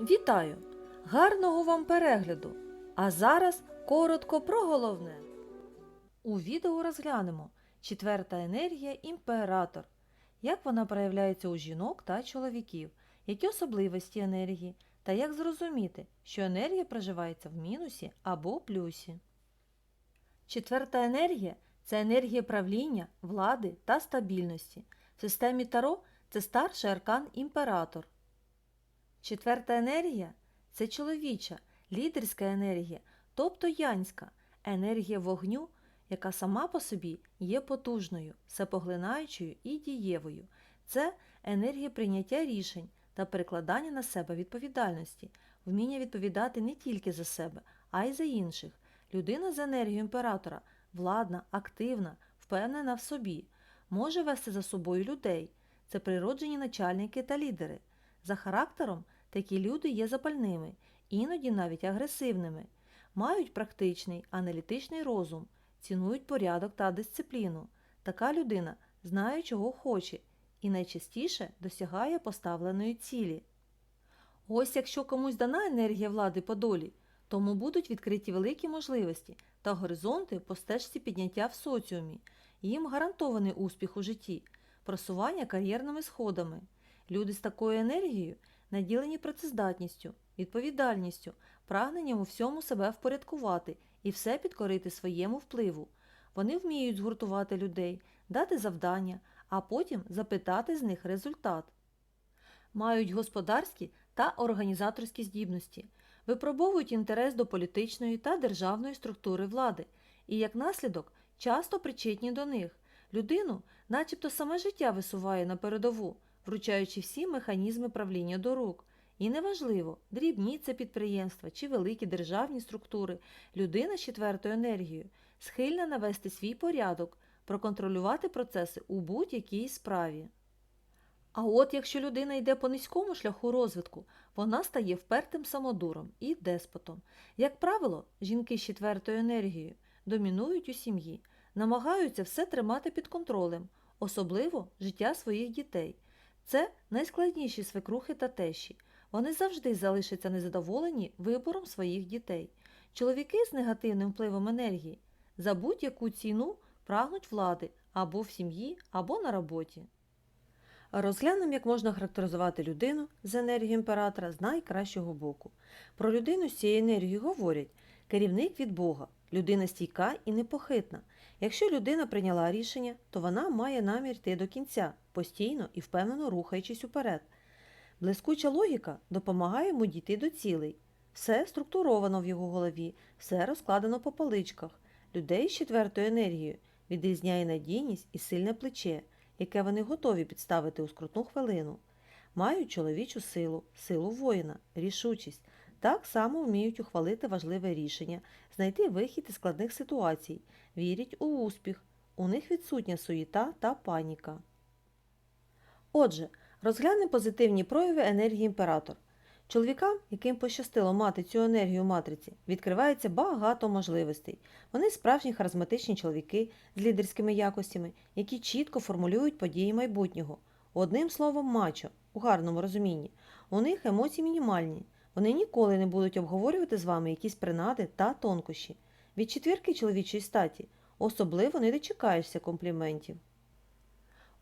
Вітаю! Гарного вам перегляду! А зараз коротко про головне. У відео розглянемо четверта енергія імператор. Як вона проявляється у жінок та чоловіків, які особливості енергії, та як зрозуміти, що енергія проживається в мінусі або плюсі. Четверта енергія це енергія правління, влади та стабільності. В системі Таро це старший аркан імператор. Четверта енергія це чоловіча, лідерська енергія, тобто янська, енергія вогню, яка сама по собі є потужною, всепоглинаючою і дієвою. Це енергія прийняття рішень та перекладання на себе відповідальності, вміння відповідати не тільки за себе, а й за інших. Людина з енергією імператора владна, активна, впевнена в собі, може вести за собою людей. Це природжені начальники та лідери. За характером такі люди є запальними, іноді навіть агресивними, мають практичний аналітичний розум, цінують порядок та дисципліну. Така людина знає, чого хоче, і найчастіше досягає поставленої цілі. Ось якщо комусь дана енергія влади по долі, тому будуть відкриті великі можливості та горизонти по стежці підняття в соціумі. Їм гарантований успіх у житті, просування кар'єрними сходами. Люди з такою енергією наділені працездатністю, відповідальністю, прагненням у всьому себе впорядкувати і все підкорити своєму впливу. Вони вміють згуртувати людей, дати завдання, а потім запитати з них результат. Мають господарські та організаторські здібності, випробовують інтерес до політичної та державної структури влади і, як наслідок, часто причетні до них. Людину, начебто саме життя висуває на передову, вручаючи всі механізми правління до рук. І неважливо, дрібні це підприємства чи великі державні структури, людина з четвертою енергією схильна навести свій порядок, проконтролювати процеси у будь-якій справі. А от якщо людина йде по низькому шляху розвитку, вона стає впертим самодуром і деспотом. Як правило, жінки з четвертою енергією домінують у сім'ї, намагаються все тримати під контролем, особливо життя своїх дітей. Це найскладніші свекрухи та тещі. Вони завжди залишаться незадоволені вибором своїх дітей. Чоловіки з негативним впливом енергії за будь-яку ціну прагнуть влади або в сім'ї, або на роботі. Розглянемо, як можна характеризувати людину з енергією імператора з найкращого боку. Про людину з цією енергією говорять керівник від Бога, людина стійка і непохитна. Якщо людина прийняла рішення, то вона має намір йти до кінця, постійно і впевнено рухаючись уперед. Блискуча логіка допомагає йому дійти до цілей. Все структуровано в його голові, все розкладено по поличках. Людей з четвертою енергією відрізняє надійність і сильне плече, яке вони готові підставити у скрутну хвилину. Мають чоловічу силу, силу воїна, рішучість. Так само вміють ухвалити важливе рішення, знайти вихід із складних ситуацій, вірять у успіх. У них відсутня суєта та паніка. Отже, розглянемо позитивні прояви енергії імператор. Чоловікам, яким пощастило мати цю енергію в матриці, відкривається багато можливостей. Вони справжні харизматичні чоловіки з лідерськими якостями, які чітко формулюють події майбутнього. Одним словом, мачо, у гарному розумінні. У них емоції мінімальні. Вони ніколи не будуть обговорювати з вами якісь принади та тонкощі. Від четвірки чоловічої статі особливо не дочекаєшся компліментів.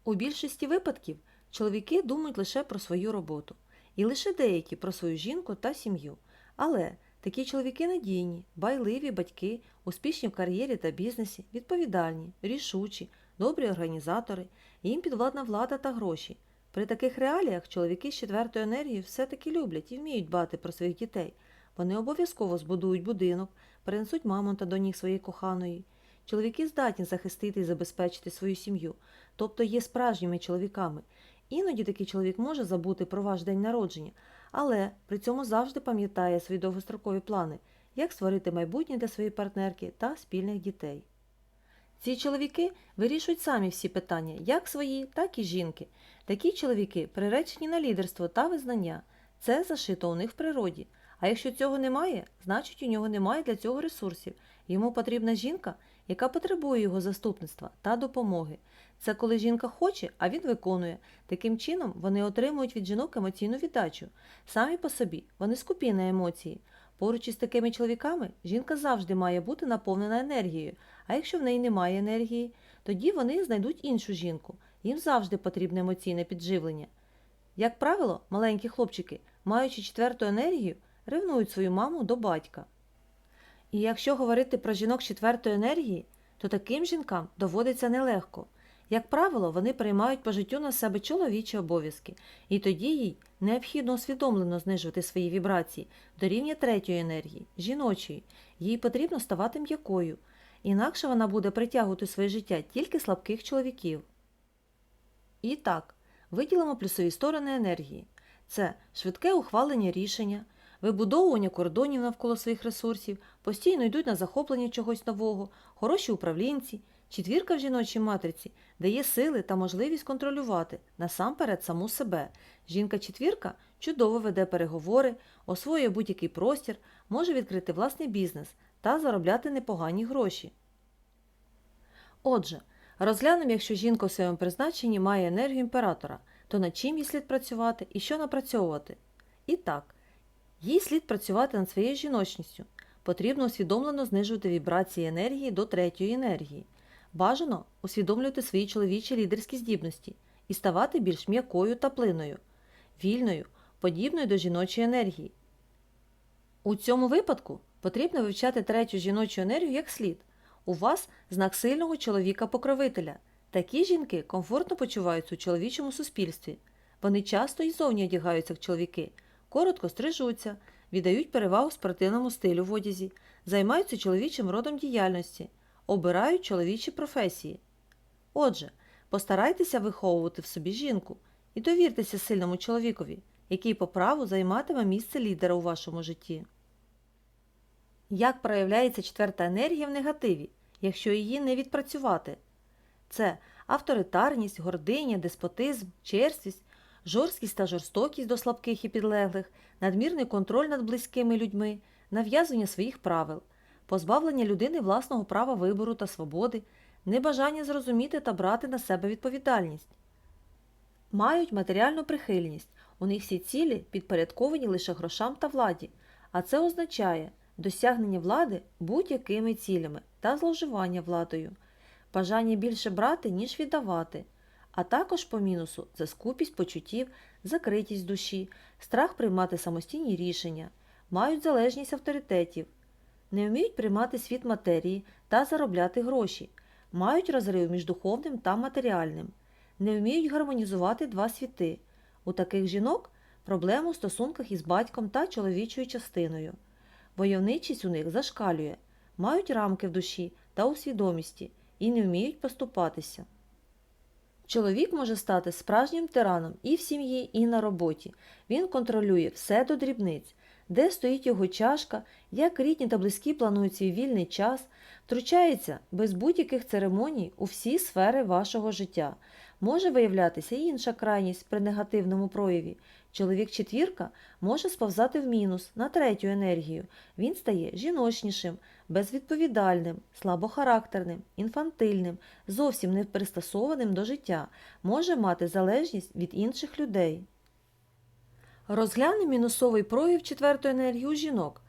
У більшості випадків чоловіки думають лише про свою роботу, і лише деякі про свою жінку та сім'ю. Але такі чоловіки надійні, байливі батьки, успішні в кар'єрі та бізнесі, відповідальні, рішучі, добрі організатори, їм підвладна влада та гроші. При таких реаліях чоловіки з четвертою енергією все-таки люблять і вміють дбати про своїх дітей. Вони обов'язково збудують будинок, перенесуть мамонта до ніг своєї коханої. Чоловіки здатні захистити і забезпечити свою сім'ю, тобто є справжніми чоловіками. Іноді такий чоловік може забути про ваш день народження, але при цьому завжди пам'ятає свої довгострокові плани, як створити майбутнє для своєї партнерки та спільних дітей. Ці чоловіки вирішують самі всі питання, як свої, так і жінки. Такі чоловіки приречені на лідерство та визнання. Це зашито у них в природі. А якщо цього немає, значить у нього немає для цього ресурсів. Йому потрібна жінка, яка потребує його заступництва та допомоги. Це коли жінка хоче, а він виконує. Таким чином вони отримують від жінок емоційну віддачу. Самі по собі вони скупі на емоції. Поруч із такими чоловіками жінка завжди має бути наповнена енергією, а якщо в неї немає енергії, тоді вони знайдуть іншу жінку. Їм завжди потрібне емоційне підживлення. Як правило, маленькі хлопчики, маючи четверту енергію, ревнують свою маму до батька. І якщо говорити про жінок четвертої енергії, то таким жінкам доводиться нелегко. Як правило, вони приймають по життю на себе чоловічі обов'язки, і тоді їй необхідно усвідомлено знижувати свої вібрації до рівня третьої енергії, жіночої. Їй потрібно ставати м'якою, інакше вона буде притягувати своє життя тільки слабких чоловіків. І так, виділимо плюсові сторони енергії: це швидке ухвалення рішення, вибудовування кордонів навколо своїх ресурсів, постійно йдуть на захоплення чогось нового, хороші управлінці. Четвірка в жіночій матриці дає сили та можливість контролювати насамперед саму себе. Жінка-четвірка чудово веде переговори, освоює будь-який простір, може відкрити власний бізнес та заробляти непогані гроші. Отже, розглянемо, якщо жінка у своєму призначенні має енергію імператора, то над чим їй слід працювати і що напрацьовувати. І так, їй слід працювати над своєю жіночністю. Потрібно усвідомлено знижувати вібрації енергії до третьої енергії. Бажано усвідомлювати свої чоловічі лідерські здібності і ставати більш м'якою та плинною, вільною, подібною до жіночої енергії. У цьому випадку потрібно вивчати третю жіночу енергію як слід. У вас знак сильного чоловіка-покровителя. Такі жінки комфортно почуваються у чоловічому суспільстві. Вони часто і зовні одягаються як чоловіки, коротко стрижуться, віддають перевагу спортивному стилю в одязі, займаються чоловічим родом діяльності, обирають чоловічі професії. Отже, постарайтеся виховувати в собі жінку і довіртеся сильному чоловікові, який по праву займатиме місце лідера у вашому житті. Як проявляється четверта енергія в негативі, якщо її не відпрацювати? Це авторитарність, гординя, деспотизм, черствість, жорсткість та жорстокість до слабких і підлеглих, надмірний контроль над близькими людьми, нав'язування своїх правил, позбавлення людини власного права вибору та свободи, небажання зрозуміти та брати на себе відповідальність. Мають матеріальну прихильність, у них всі цілі підпорядковані лише грошам та владі, а це означає досягнення влади будь-якими цілями та зловживання владою, бажання більше брати, ніж віддавати, а також по мінусу це скупість почуттів, закритість душі, страх приймати самостійні рішення, мають залежність авторитетів, не вміють приймати світ матерії та заробляти гроші, мають розрив між духовним та матеріальним, не вміють гармонізувати два світи. У таких жінок проблеми у стосунках із батьком та чоловічою частиною. Войовничість у них зашкалює, мають рамки в душі та у свідомості і не вміють поступатися. Чоловік може стати справжнім тираном і в сім'ї, і на роботі. Він контролює все до дрібниць, де стоїть його чашка, як рідні та близькі планують свій вільний час, втручається без будь-яких церемоній у всі сфери вашого життя. Може виявлятися і інша крайність при негативному прояві. Чоловік-четвірка може сповзати в мінус на третю енергію. Він стає жіночнішим, безвідповідальним, слабохарактерним, інфантильним, зовсім не пристосованим до життя, може мати залежність від інших людей. Розглянемо мінусовий прояв четвертої енергії у жінок.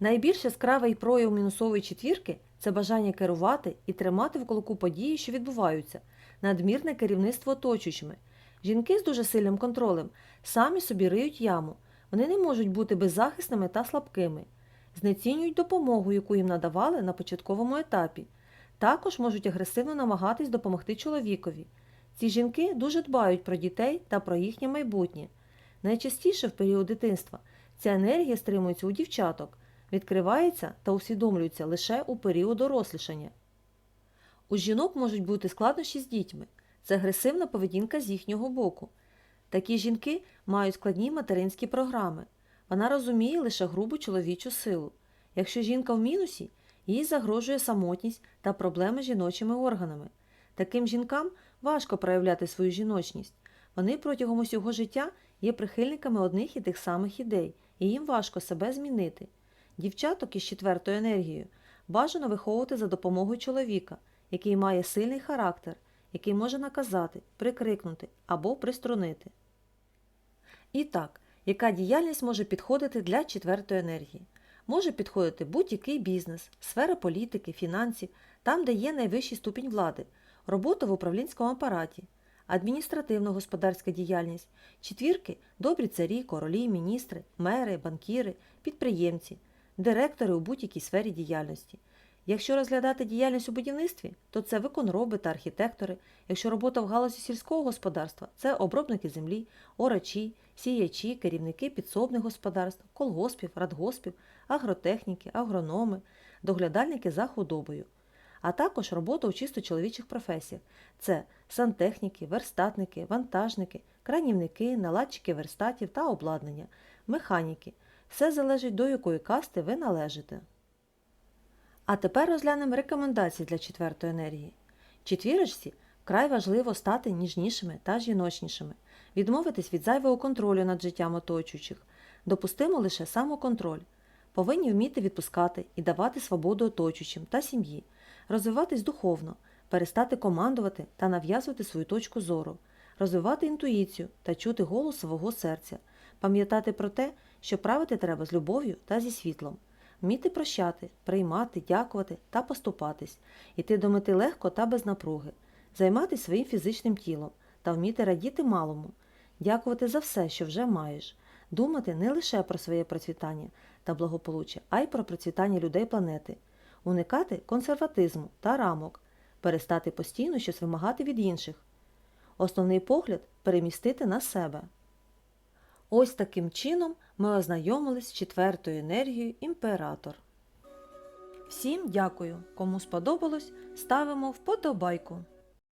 Найбільш яскравий прояв мінусової четвірки це бажання керувати і тримати в кулаку події, що відбуваються, надмірне керівництво оточуючими. Жінки з дуже сильним контролем самі собі риють яму. Вони не можуть бути беззахисними та слабкими, знецінюють допомогу, яку їм надавали на початковому етапі. Також можуть агресивно намагатись допомогти чоловікові. Ці жінки дуже дбають про дітей та про їхнє майбутнє. Найчастіше в період дитинства ця енергія стримується у дівчаток, відкривається та усвідомлюється лише у період дорослішання. У жінок можуть бути складнощі з дітьми, це агресивна поведінка з їхнього боку. Такі жінки мають складні материнські програми. Вона розуміє лише грубу чоловічу силу. Якщо жінка в мінусі, їй загрожує самотність та проблеми з жіночими органами. Таким жінкам важко проявляти свою жіночність. Вони протягом усього життя є прихильниками одних і тих самих ідей, і їм важко себе змінити. Дівчаток із четвертою енергією бажано виховувати за допомогою чоловіка, який має сильний характер, який може наказати, прикрикнути або приструнити. І так, яка діяльність може підходити для четвертої енергії? Може підходити будь-який бізнес, сфера політики, фінансів, там, де є найвищий ступінь влади, робота в управлінському апараті, адміністративно-господарська діяльність, четвірки добрі царі, королі, міністри, мери, банкіри, підприємці, директори у будь-якій сфері діяльності. Якщо розглядати діяльність у будівництві, то це виконроби та архітектори. Якщо робота в галузі сільського господарства, це обробники землі, орачі, сіячі, керівники підсобних господарств, колгоспів, радгоспів, агротехніки, агрономи, доглядальники за худобою. А також робота у чисто чоловічих професіях це сантехніки, верстатники, вантажники, кранівники, наладчики верстатів та обладнання, механіки. Все залежить до якої касти ви належите. А тепер розглянемо рекомендації для четвертої енергії. Четвірочці вкрай важливо стати ніжнішими та жіночнішими, відмовитись від зайвого контролю над життям оточуючих, допустимо лише самоконтроль. Повинні вміти відпускати і давати свободу оточуючим та сім'ї, розвиватись духовно, перестати командувати та нав'язувати свою точку зору, розвивати інтуїцію та чути голос свого серця, пам'ятати про те, що правити треба з любов'ю та зі світлом, вміти прощати, приймати, дякувати та поступатись, іти до мети легко та без напруги, займатися своїм фізичним тілом та вміти радіти малому, дякувати за все, що вже маєш, думати не лише про своє процвітання та благополуччя, а й про процвітання людей планети, уникати консерватизму та рамок, перестати постійно щось вимагати від інших. Основний погляд перемістити на себе. Ось таким чином ми ознайомились з четвертою енергією імператор. Всім дякую. Кому сподобалось, ставимо вподобайку.